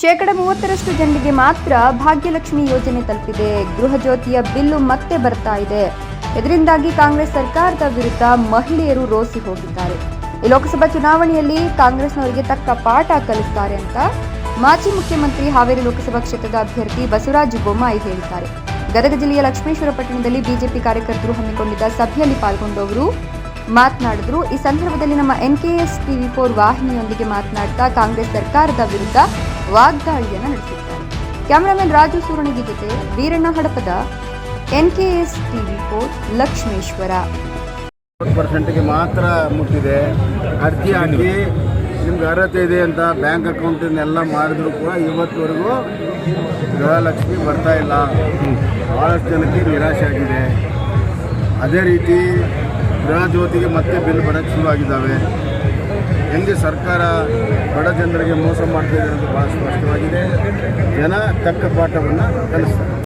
ಶೇಕಡ ಮೂವತ್ತರಷ್ಟು ಜನರಿಗೆ ಮಾತ್ರ ಭಾಗ್ಯಲಕ್ಷ್ಮಿ ಯೋಜನೆ ತಲುಪಿದೆ. ಗೃಹಜ್ಯೋತಿಯ ಬಿಲ್ಲು ಮತ್ತೆ ಬರ್ತಾ ಇದೆ. ಇದರಿಂದಾಗಿ ಕಾಂಗ್ರೆಸ್ ಸರ್ಕಾರದ ವಿರುದ್ಧ ಮಹಿಳೆಯರು ರೋಸಿ ಹೋಗಿದ್ದಾರೆ. ಈ ಲೋಕಸಭಾ ಚುನಾವಣೆಯಲ್ಲಿ ಕಾಂಗ್ರೆಸ್ನವರಿಗೆ ತಕ್ಕ ಪಾಠ ಕಲಿಸ್ತಾರೆ ಅಂತ ಮಾಜಿ ಮುಖ್ಯಮಂತ್ರಿ ಹಾವೇರಿ ಲೋಕಸಭಾ ಕ್ಷೇತ್ರದ ಅಭ್ಯರ್ಥಿ ಬಸವರಾಜ ಬೊಮ್ಮಾಯಿ ಹೇಳಿದ್ದಾರೆ. ಗದಗ ಜಿಲ್ಲೆಯ ಲಕ್ಷ್ಮೇಶ್ವರ ಪಟ್ಟಣದಲ್ಲಿ ಬಿಜೆಪಿ ಕಾರ್ಯಕರ್ತರು ಹಮ್ಮಿಕೊಂಡಿದ್ದ ಸಭೆಯಲ್ಲಿ ಪಾಲ್ಗೊಂಡವರು ಮಾತನಾಡಿದ್ರು. ಈ ಸಂದರ್ಭದಲ್ಲಿ ನಮ್ಮ ಎನ್ಕೆಎಸ್ ಟಿವಿ ಫೋರ್ ವಾಹಿನಿಯೊಂದಿಗೆ ಮಾತನಾಡ್ತಾ ಕಾಂಗ್ರೆಸ್ ಸರ್ಕಾರದ ವಿರುದ್ಧ ವಾಗ್ದಾಳಿಯನ್ನು ನಡೆಸಿದ್ದಾರೆ. ಕ್ಯಾಮರಾಮನ್ ರಾಜು ಸೂರಣಗಿ ಜೊತೆ Veeranna Hadapada NKS TV for Lakshmeshwar. ಪರ್ಸೆಂಟ್ಗೆ ಮಾತ್ರ ಮುಟ್ಟಿದೆ. ಅರ್ಜಿ ಹಾಕಿ ನಿಮ್ಗೆ ಅರ್ಹತೆ ಇದೆ ಅಂತ ಬ್ಯಾಂಕ್ ಅಕೌಂಟನ್ನೆಲ್ಲ ಮಾಡಿದ್ರು ಕೂಡ ಇವತ್ತುವರೆಗೂ ಗೃಹಲಕ್ಷ್ಮಿ ಬರ್ತಾ ಇಲ್ಲ. ಭಾಳಷ್ಟು ಜನಕ್ಕೆ ನಿರಾಶೆ ಆಗಿದೆ. ಅದೇ ರೀತಿ ಗೃಹ ಜ್ಯೋತಿಗೆ ಮತ್ತೆ ಬಿಲ್ ಬರೋಕ್ಕೆ ಶುರುವಾಗಿದ್ದಾವೆ. ಸರ್ಕಾರ ಬಡ ಜನರಿಗೆ ಮೋಸ ಮಾಡ್ತಾ ಇದೆ ಅನ್ನೋದು ಭಾಳ ಸ್ಪಷ್ಟವಾಗಿದೆ. ಜನ ತಕ್ಕ ಪಾಠವನ್ನು ಕಲಿಸ್ತಾರೆ.